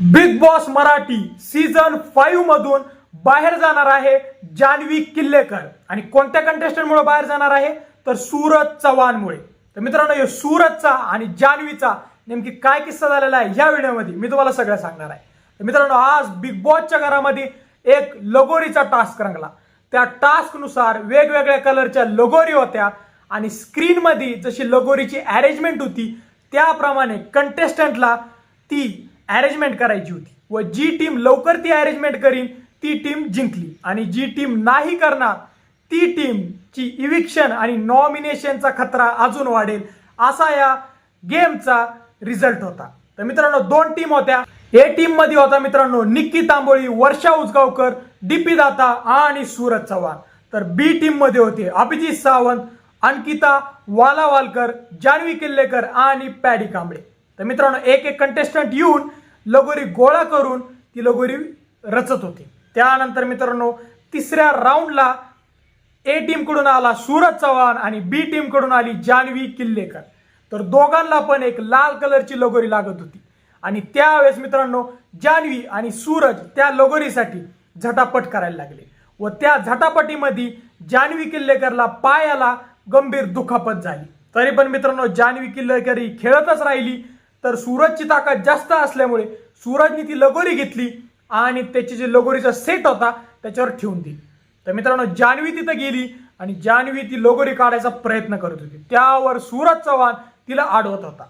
Bigg Boss Marathi season five मधून बाहेर जाणार आहे जान्हवी किल्लेकर. आणि कोणत्या कंटेस्टंटमुळे बाहेर जाणार आहे? तर सूरज चव्हाणमुळे. तर मित्रांनो हे सूरजचा आणि जान्हवीचा नेमकी काय किस्सा झालेला आहे ह्या व्हिडिओमध्ये मी तुम्हाला सगळं सांगणार आहे. तर मित्रांनो आज बिग बॉसच्या घरामध्ये एक लगोरीचा टास्क रंगला. त्या टास्कनुसार वेगवेगळ्या कलरच्या लगोरी होत्या आणि स्क्रीनमध्ये जशी लगोरीची अरेंजमेंट होती त्याप्रमाणे कंटेस्टंटला ती अरेंजमेंट करायची होती. व जी टीम लवकर ती अरेंजमेंट करीन ती टीम जिंकली. आणि जी टीम नाही करणार ती टीमची इविक्शन आणि नॉमिनेशनचा खतरा अजून वाढेल असा या गेमचा रिझल्ट होता. तर मित्रांनो दोन टीम होत्या. ए टीममध्ये होता मित्रांनो निक्की तांबोळी वर्षा उजगावकर डीपी दाता आणि सूरज चव्हाण. तर बी टीममध्ये होते अभिजित सावंत अंकिता वालावालकर जान्हवी किल्लेकर आणि पॅडी कांबळे. तर मित्रांनो एक एक कंटेस्टंट येऊन लगोरी गोळा करून ती लगोरी रचत होती. त्यानंतर मित्रांनो तिसऱ्या राऊंडला ए टीमकडून आला सूरज चव्हाण आणि बी टीमकडून आली जान्हवी किल्लेकर. तर दोघांना पण एक लाल कलरची लगोरी लागत होती. आणि त्यावेळेस मित्रांनो जान्हवी आणि सूरज त्या लगोरीसाठी झटापट करायला लागले व त्या झटापटीमध्ये जान्हवी किल्लेकरला पायाला गंभीर दुखापत झाली. तरी पण मित्रांनो जान्हवी किल्लेकर ही खेळतच राहिली तर सूरजची ताकद जास्त असल्यामुळे सूरजने ती लगोरी घेतली आणि त्याची जे लगोरीचा सेट होता त्याच्यावर ठेवून दिली. तर मित्रांनो जान्हवी तिथं गेली आणि जान्हवी ती लगोरी काढायचा प्रयत्न करत होती. त्यावर सूरज चव्हाण तिला आडवत होता.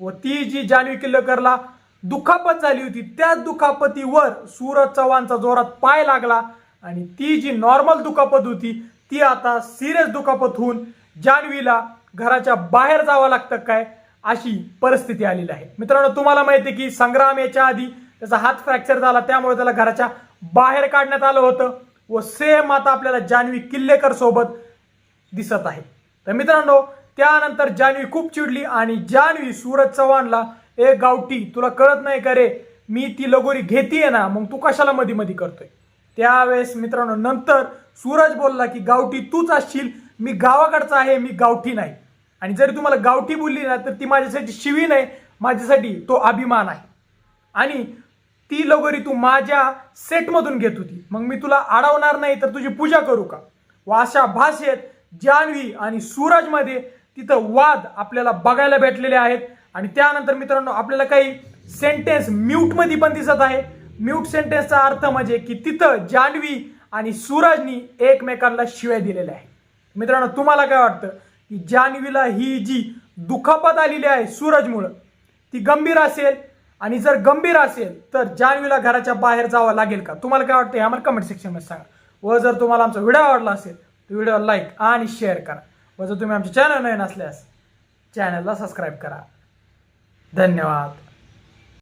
व ती जी जान्हवी किल्लकरला दुखापत झाली होती त्या दुखापतीवर सूरज चव्हाणचा जोरात पाय लागला आणि ती जी नॉर्मल दुखापत होती ती आता सिरियस दुखापत होऊन जान्हवीला घराच्या बाहेर जावं लागतं काय? अशी परिस्थिती आलेली आहे. मित्रांनो तुम्हाला माहिती आहे की संग्राम याच्या आधी त्याचा हात फ्रॅक्चर झाला त्यामुळे त्याला घराच्या बाहेर काढण्यात आलं होतं व सेम आता आपल्याला जान्हवी किल्लेकर सोबत दिसत आहे. तर मित्रांनो त्यानंतर जान्हवी खूप चिडली आणि जान्हवी सूरज चव्हाणला ए गावठी तुला कळत नाही का रे? मी ती लगोरी घेतीये ना मग तू कशाला मध्ये मध्ये करतोय? त्यावेळेस मित्रांनो नंतर सूरज बोलला की गावठी तूच असशील. मी गावाकडचा आहे मी गावठी नाही. आणि जरी तुम्हाला गावठी बोलली ना तर ती माझ्यासाठी शिवी नाही माझ्यासाठी तो अभिमान आहे. आणि ती लगोरी तू माझ्या सेटमधून घेत होती. मग मी तुला अडवणार नाही तर तुझी पूजा करू का? व अशा भाषेत जान्हवी आणि सूरजमध्ये तिथं वाद आपल्याला बघायला भेटलेले आहेत. आणि त्यानंतर मित्रांनो आपल्याला काही सेंटेन्स म्यूटमध्ये पण दिसत आहे. म्यूट सेंटेन्सचा अर्थ म्हणजे की तिथं जान्हवी आणि सूरजनी एकमेकांना शिव्या दिलेल्या आहे मित्रांनो तुम्हाला काय वाटतं? की जान्हवीला ही जी दुखापत आलेली आहे सूरजमुळं ती गंभीर असेल आणि जर गंभीर असेल तर जान्हवीला घराच्या बाहेर जावं लागेल का? तुम्हाला काय वाटतं हे आम्हाला कमेंट सेक्शनमध्ये सांगा. व जर तुम्हाला आमचा व्हिडिओ आवडला असेल तर व्हिडिओ लाईक आणि शेअर करा. व जर तुम्ही आमच्या चॅनल नवीन असल्यास चॅनलला सबस्क्राईब करा. धन्यवाद.